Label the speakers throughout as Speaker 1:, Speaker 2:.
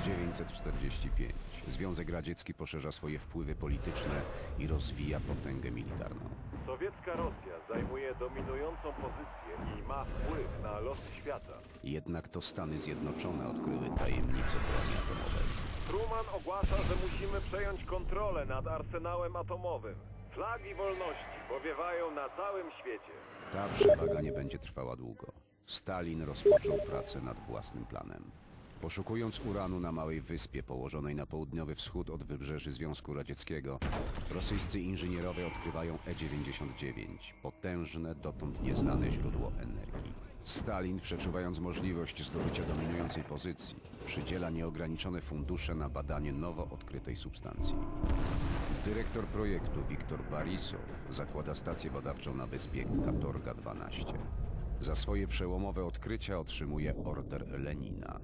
Speaker 1: 1945. Związek Radziecki poszerza swoje wpływy polityczne i rozwija potęgę militarną.
Speaker 2: Sowiecka Rosja zajmuje dominującą pozycję i ma wpływ na losy świata.
Speaker 1: Jednak to Stany Zjednoczone odkryły tajemnicę broni atomowej.
Speaker 2: Truman ogłasza, że musimy przejąć kontrolę nad arsenałem atomowym. Flagi wolności powiewają na całym świecie.
Speaker 1: Ta przewaga nie będzie trwała długo. Stalin rozpoczął pracę nad własnym planem. Poszukując uranu na małej wyspie położonej na południowy wschód od wybrzeży Związku Radzieckiego, rosyjscy inżynierowie odkrywają E-99, potężne, dotąd nieznane źródło energii. Stalin, przeczuwając możliwość zdobycia dominującej pozycji, przydziela nieograniczone fundusze na badanie nowo odkrytej substancji. Dyrektor projektu Wiktor Barisow zakłada stację badawczą na wyspie Katorga 12. Za swoje przełomowe odkrycia otrzymuje order Lenina.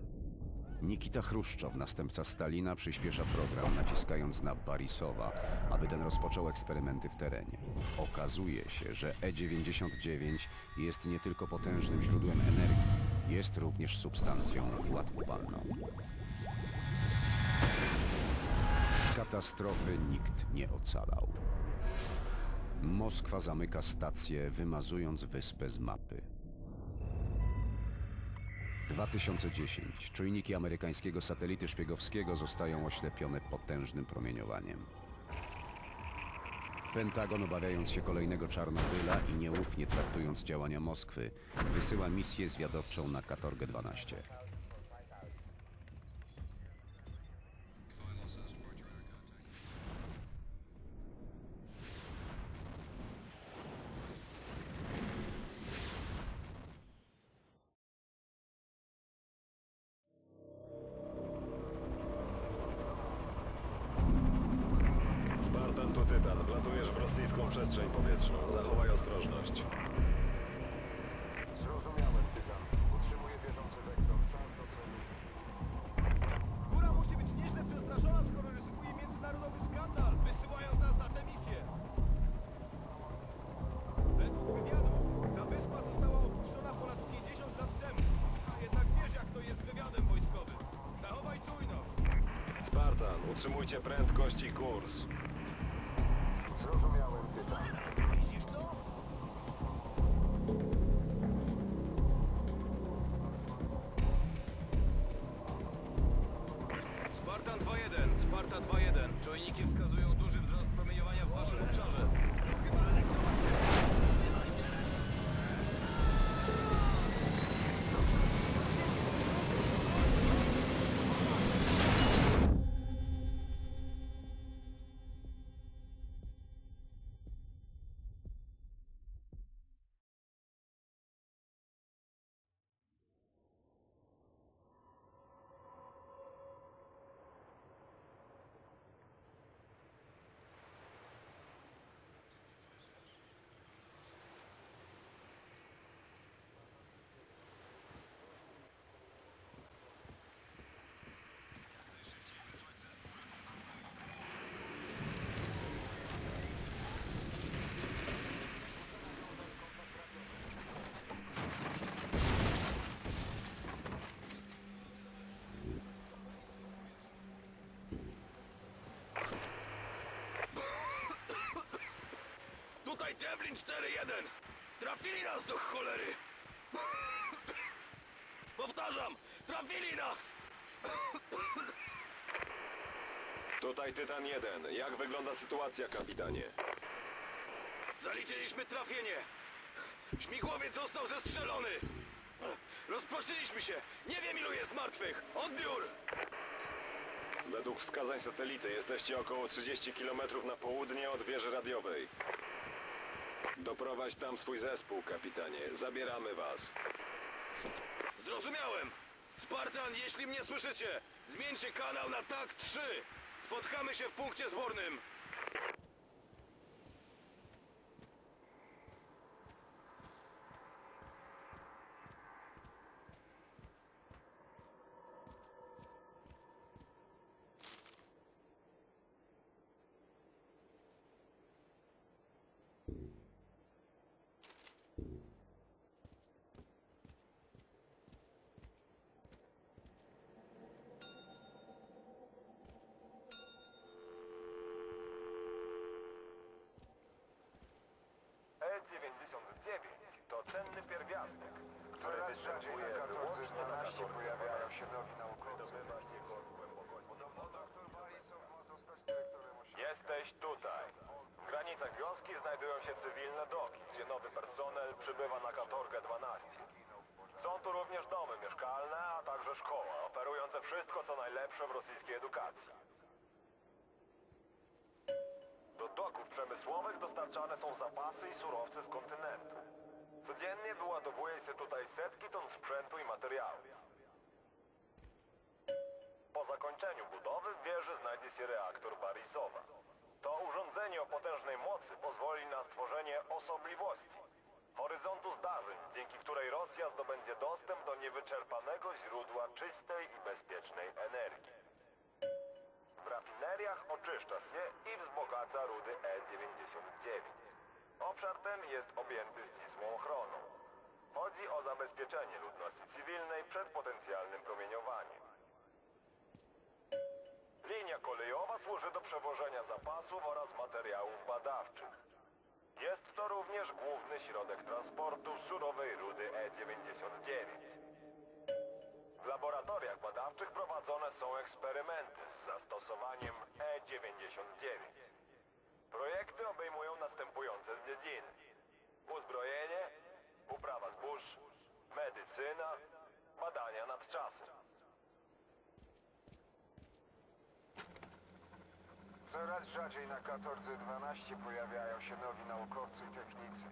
Speaker 1: Nikita Chruszczow, następca Stalina, przyspiesza program, naciskając na Barisowa, aby ten rozpoczął eksperymenty w terenie. Okazuje się, że E-99 jest nie tylko potężnym źródłem energii, jest również substancją łatwopalną. Z katastrofy nikt nie ocalał. Moskwa zamyka stację, wymazując wyspę z mapy. 2010. Czujniki amerykańskiego satelity szpiegowskiego zostają oślepione potężnym promieniowaniem. Pentagon, obawiając się kolejnego Czarnobyla i nieufnie traktując działania Moskwy, wysyła misję zwiadowczą na Katorgę 12.
Speaker 3: utrzymujcie prędkość i kurs.
Speaker 4: Zrozumiałem, Tytan.
Speaker 5: Tutaj Devlin 4-1! Trafili nas do cholery! Powtarzam, trafili nas!
Speaker 3: Tutaj Tytan 1. Jak wygląda sytuacja, kapitanie?
Speaker 5: Zaliczyliśmy trafienie! Śmigłowiec został zestrzelony! Rozproszyliśmy się! Nie wiem ilu jest martwych! Odbiór!
Speaker 3: Według wskazań satelity jesteście około 30 km na południe od wieży radiowej. Doprowadź tam swój zespół, kapitanie. Zabieramy was.
Speaker 5: Zrozumiałem! Spartan, jeśli mnie słyszycie, zmieńcie kanał na TAK 3! Spotkamy się w punkcie zbornym!
Speaker 2: E99 to cenny pierwiastek, który
Speaker 4: katorze
Speaker 2: wyłącznie na
Speaker 4: 12
Speaker 2: katorze
Speaker 4: pojawiają się nowi naukowcy.
Speaker 2: Jesteś tutaj. W granicach wioski znajdują się cywilne doki, gdzie nowy personel przybywa na katorgę 12. Są tu również domy mieszkalne, a także szkoła, oferujące wszystko co najlepsze w rosyjskiej edukacji. Przemysłowych dostarczane są zapasy i surowce z kontynentu. Codziennie wyładowuje się tutaj setki ton sprzętu i materiałów. Po zakończeniu budowy w wieży znajdzie się reaktor Barisowa. To urządzenie o potężnej mocy pozwoli na stworzenie osobliwości, horyzontu zdarzeń, dzięki której Rosja zdobędzie dostęp do niewyczerpanego źródła czystej oczyszcza się i wzbogaca rudy E99. Obszar ten jest objęty ścisłą ochroną. Chodzi o zabezpieczenie ludności cywilnej przed potencjalnym promieniowaniem. Linia kolejowa służy do przewożenia zapasów oraz materiałów badawczych. Jest to również główny środek transportu surowej rudy E99. W laboratoriach badawczych prowadzone są eksperymenty zastosowaniem E99. Projekty obejmują następujące dziedziny. Uzbrojenie, uprawa zbóż, medycyna, badania nad czasem.
Speaker 4: Coraz rzadziej na katordze 12 pojawiają się nowi naukowcy i technicy.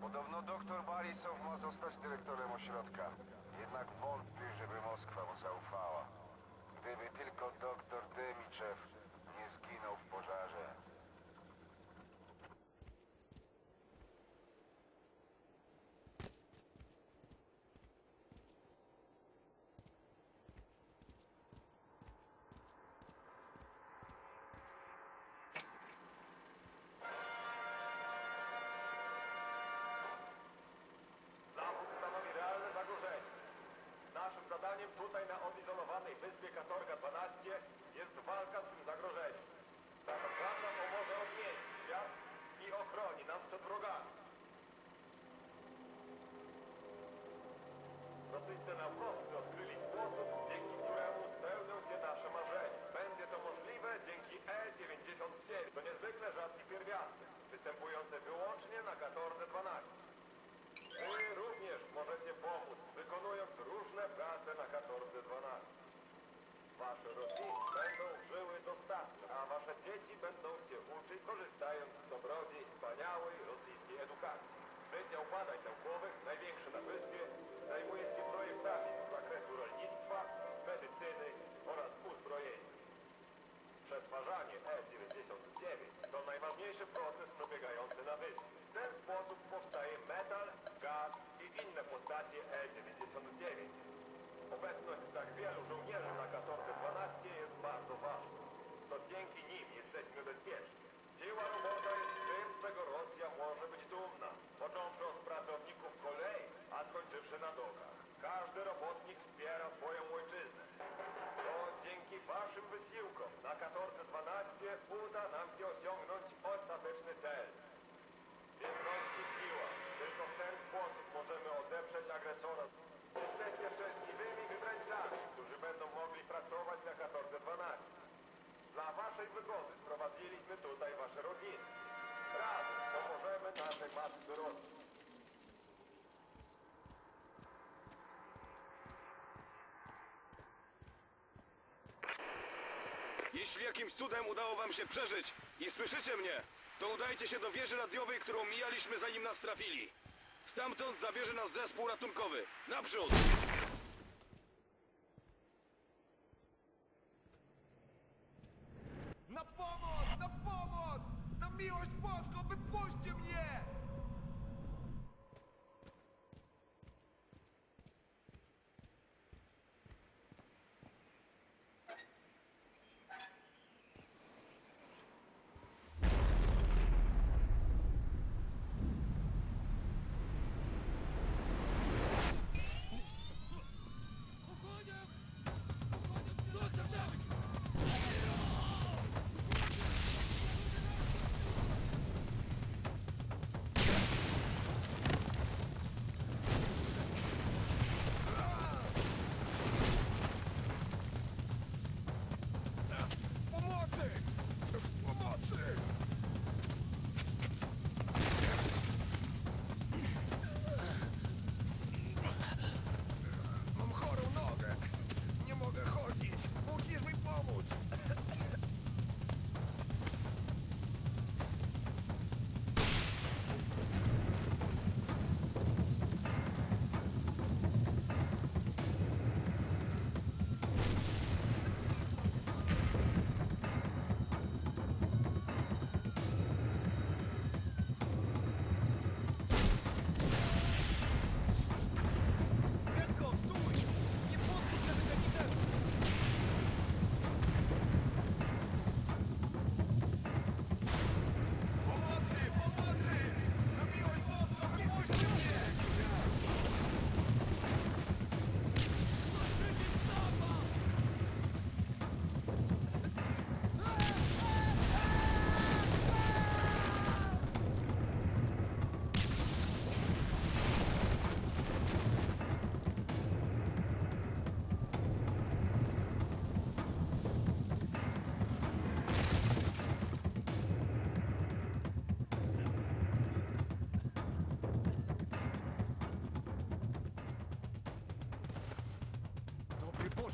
Speaker 4: Podobno doktor Barisow ma zostać dyrektorem ośrodka. Jednak wątpię, żeby Moskwa mu zaufała. Gdyby tylko doktor Demiczew nie zginął w pożarze.
Speaker 2: Zachód stanowi realne zagrożenie. Naszym zadaniem tutaj na odizolowanej wyspie Katorga 12 jest walka z tym zagrożeniem. Zapewne pomoże odmienić świat i ochroni nas przed wrogami. Rosyjscy naukowcy odkryli sposób, dzięki któremu spełnią się nasze marzenia. Będzie to możliwe dzięki E99. To niezwykle rzadki pierwiastek, występujący wyłącznie na Katordze 12. Wy również możecie pomóc, wykonując różne prace na katordze 12. Wasze rodziny będą żyły dostatnio, a wasze dzieci będą się uczyć korzystając z dobrodziej wspaniałej rosyjskiej edukacji. Wydział Badań Naukowych, największy na wyspie, zajmuje się projektami z zakresu rolnictwa, medycyny oraz uzbrojenia. Przetwarzanie E99 to najważniejszy proces przebiegający na wyspie. W ten sposób powstaje metal, gaz i inne postacie E99. Obecność tak wielu żołnierzy na katordze 12 jest bardzo ważna. To dzięki nim jesteśmy bezpieczni. Siła robocza jest tym, czego Rosja może być dumna. Począwszy od pracowników kolei, a skończywszy na 14-12 uda nam się osiągnąć ostateczny cel. Jedności siła. Tylko w ten sposób możemy odeprzeć agresora. Jesteście szczęśliwymi wybrańcami, którzy będą mogli pracować na 14-12. Dla waszej wygody sprowadziliśmy tutaj wasze rodziny. Razem pomożemy naszej matce dorosłej.
Speaker 3: Jeśli jakimś cudem udało wam się przeżyć i słyszycie mnie, to udajcie się do wieży radiowej, którą mijaliśmy zanim nas trafili. Stamtąd zabierze nas zespół ratunkowy. Naprzód!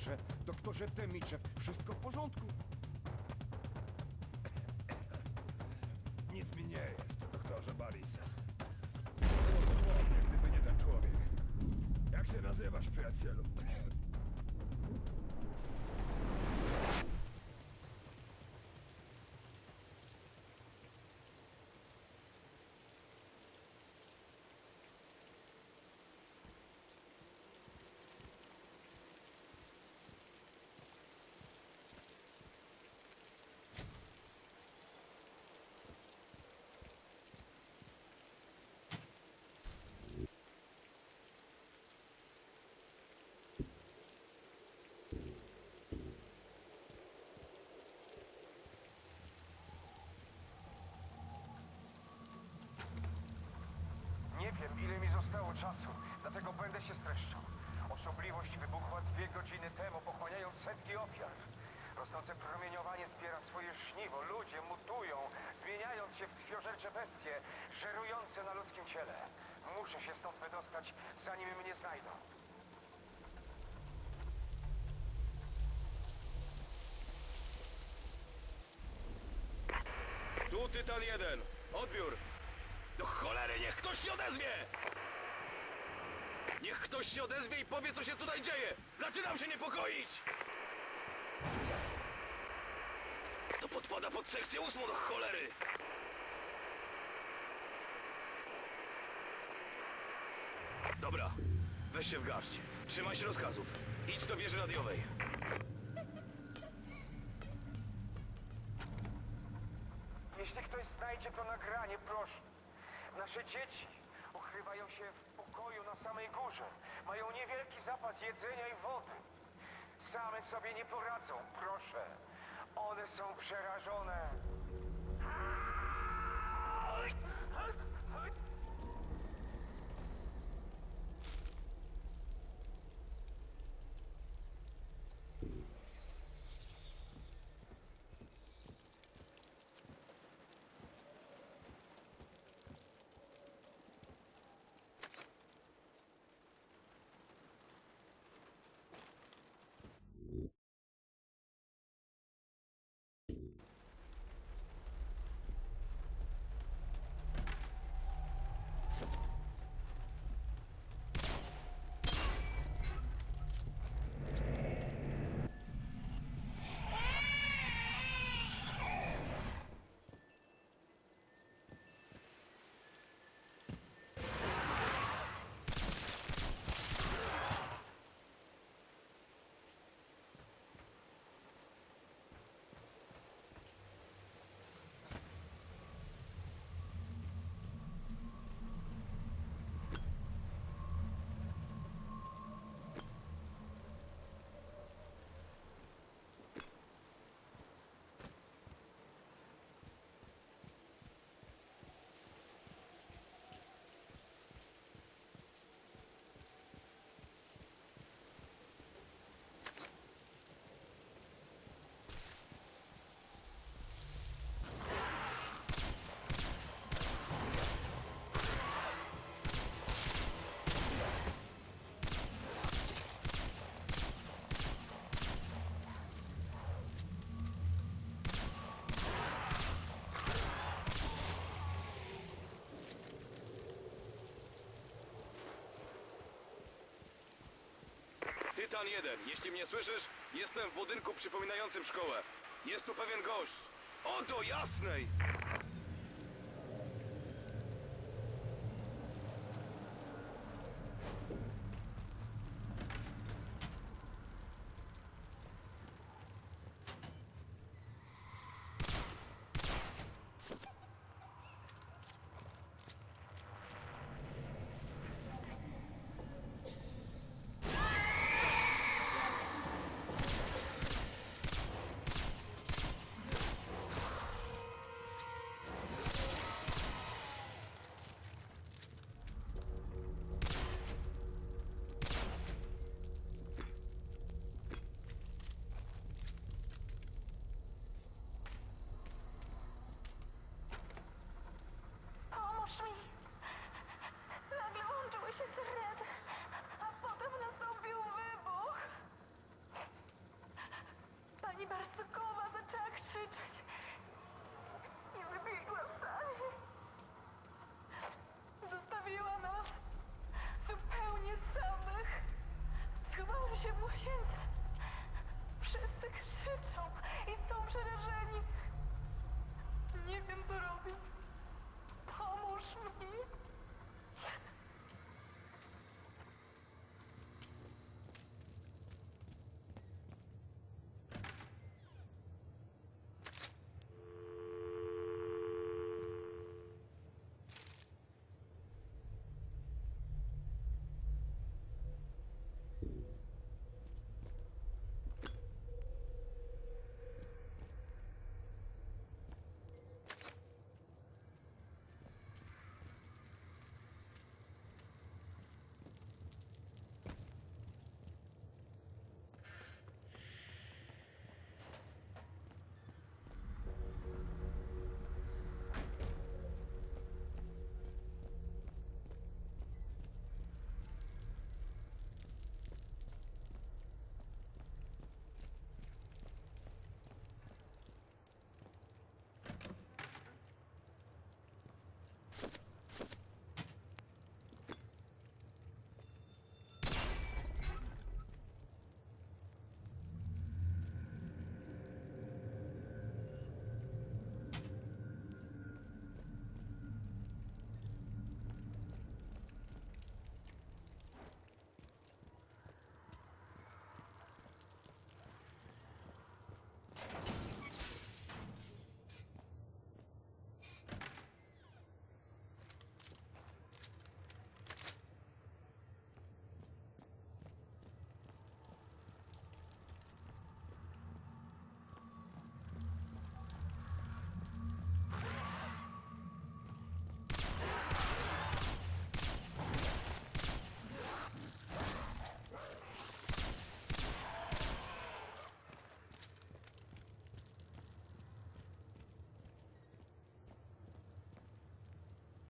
Speaker 6: Doktorze, doktorze Temiczew, wszystko w porządku?
Speaker 4: Wiem, ile mi zostało czasu, dlatego będę się streszczał. Osobliwość wybuchła dwie godziny temu, pochłaniając setki ofiar. Rosnące promieniowanie zbiera swoje żniwo. Ludzie mutują, zmieniając się w krwiożercze bestie, żerujące na ludzkim ciele. Muszę się stąd wydostać, zanim mnie znajdą.
Speaker 3: Tu Tytan 1. Odbiór. Cholery, niech ktoś się odezwie! Niech ktoś się odezwie i powie, co się tutaj dzieje! Zaczynam się niepokoić! To podpada pod sekcję ósmą, do cholery! Dobra, weź się w garść. Trzymaj się rozkazów. Idź do wieży radiowej.
Speaker 4: Jeśli ktoś znajdzie to nagranie, proszę. Nasze dzieci ukrywają się w pokoju na samej górze. Mają niewielki zapas jedzenia i wody. Same sobie nie poradzą, proszę. One są przerażone.
Speaker 3: Tytan 1, jeśli mnie słyszysz, jestem w budynku przypominającym szkołę. Jest tu pewien gość. O do jasnej!